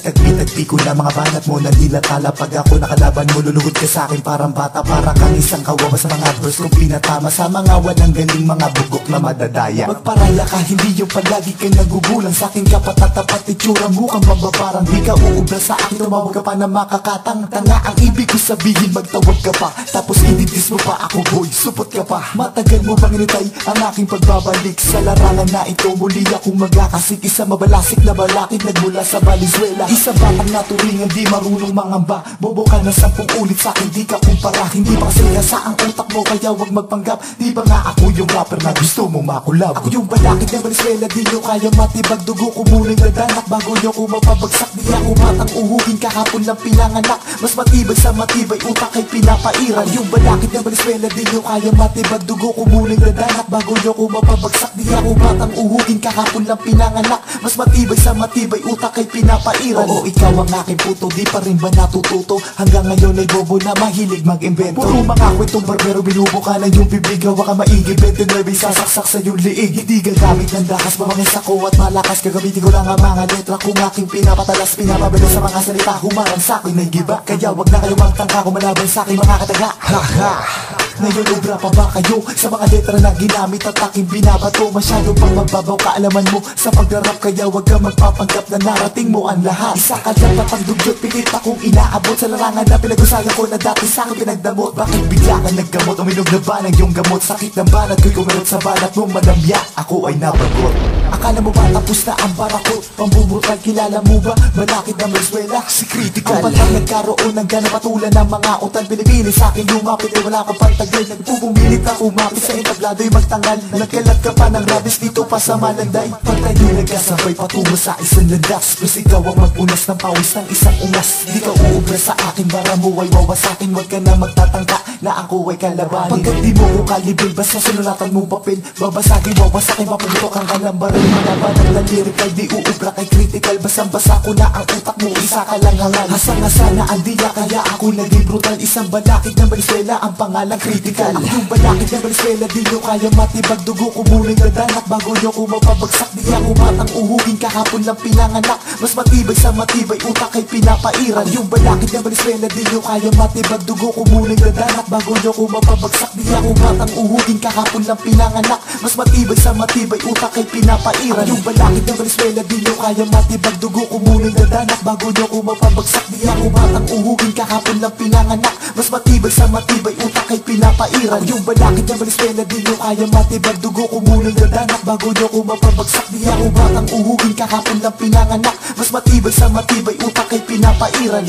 Tagpi-tagpi ko na mga banat mo Nandilatala. Pag ako nakalaban mo Luluhod ka sa akin. Parang bata Para kang isang kawawa sa mga verse kong pinatama. Sa mga walang galing mga bugok na madadaya. Magparaya ka, hindi yung palagi ka nagugulang Sa akin. Ka patatapat itsura mo kang Di ka uubra sa akin, tumawag ka pa na makakatang Tanga ang ibig ko sabihin, magtawag ka pa. Tapos ididis mo pa ako boy, supot ka pa. Matagal mo bang initay ang aking pagbabalik? Sa larangan na ito, muli akong magkakasik Isa mabalasik na balakid nagmula sa Valenzuela Isa batang naturingan, di marunong mangamba Bobo ka na sampung ulit sa akin, di ka kumpara. Hindi ba kasi sa ang utak mo, kaya wag magpanggap. Di ba nga ako yung rapper na gusto mo makulab? Ako yung balakid ng Valenzuela, di nyo kaya matibag. Dugo ko muna'y nadanak, bago nyo ko mapabagsak. Di ako matang uhugin, kahapon lang pinanganak. Mas matibay sa matibay, utak ay pinapairal. Yung balakid ng Valenzuela, di nyo kaya matibag. Dugo ko muna'y nadanak, bago nyo ko mapabagsak. Di ako matang uhugin, kahapon lang pinanganak. Mas matibay sa matibay, utak ay pinapairal Oo, ikaw ang aking puto, di pa rin ba natututo? Hanggang ngayon ay bobo na mahilig mag-invento. Puro mga kwentong barbero, binubo ka na yung bibig. Gawa ka maigi, 29 sasaksak sa iyong liig. Hindi gagamit ng dakas, mamangis ako at malakas. Gagamitin ko lang ang mga letra kung aking pinapatalas. Pinapabila sa mga salita, humarang sa akin ay giba. Kaya wag na kayo magtangka kung malaban sa aking mga kataga. Ha ha! Ngayon obra pa ba kayo? Sa mga letra na ginamit at aking binabato Masyado pang mababaw kaalaman mo. Sa pagrarap Kaya wag ka magpapanggap na narating mo ang lahat. Isa ka dyan patangdugyot, pilit akong inaabot. Sa larangan na pinag-usaya ko na dati sa akin pinagdamot. Bakit bigla ka naggamot, uminog na ba ng iyong gamot? Sakit ng banat ko'y kumarot sa banat mo Malamya, ako ay nabagot. Akala mo ba tapos na ang barakot Pambubrutal, kilala mo ba? Manakit ng Venezuela Si critical. Kapag lang nagkaroon ng gana patulan ng mga utal Pinipili sa akin lumapit eh wala kang pantagay Nagpupumilit na kumapit sa entablado'y magtangal. Nagkalat ka pa ng rabis dito pa sa malanday. Pag tayo nagkasabay patungo sa isang landas. Plus ikaw ang magpunas ng pawis ng isang ungas Di ka uubra sa akin para mo ay wawasakin. Huwag ka na magtatangka na ako ay kalabanin. Pagkat di mo ko kalibil basta sinulatan mong papel. Babasagin, wawasakin, maputok ang kalambaran. Malaban ng lyrical, di uubra kay critical. Basang-basa ko na ang utak mo, isa ka lang hangal Hasang-hasa na ang diya, kaya ako naging brutal. Isang balakid ng Venezuela, ang pangalang critical yung balakid ng Venezuela, di nyo kaya matibag. Dugo ko muna'y nadanak, bago nyo ko mapabagsak. Di ako matang uhugin, kahapon lang pinanganak. Mas matibay sa matibay, utak ay pinapairal. Yung balakid ng Venezuela, di nyo kaya matibag. Dugo ko muna'y nadanak, bago nyo ko mapabagsak. Di ako matang uhugin, kahapon lang pinanganak. Mas matibay sa matibay, utak ay pinapairal. Yung balakid ng Venezuela, di nyo kaya matibag. Dugo ko muna'y nadanak, bago nyo ko mapabagsak. Di ako matang uhugin, kahapon lang pinanganak. Mas matibay sa matibay, utak ay pinapairal. Yung balakid ng Venezuela, di nyo kaya matibag. Dugo ko muna'y nadanak, bago nyo ko mapabagsak. Di ako matang uhugin, kahapon lang pinanganak. Mas matibay sa matibay, utak ay pinapairal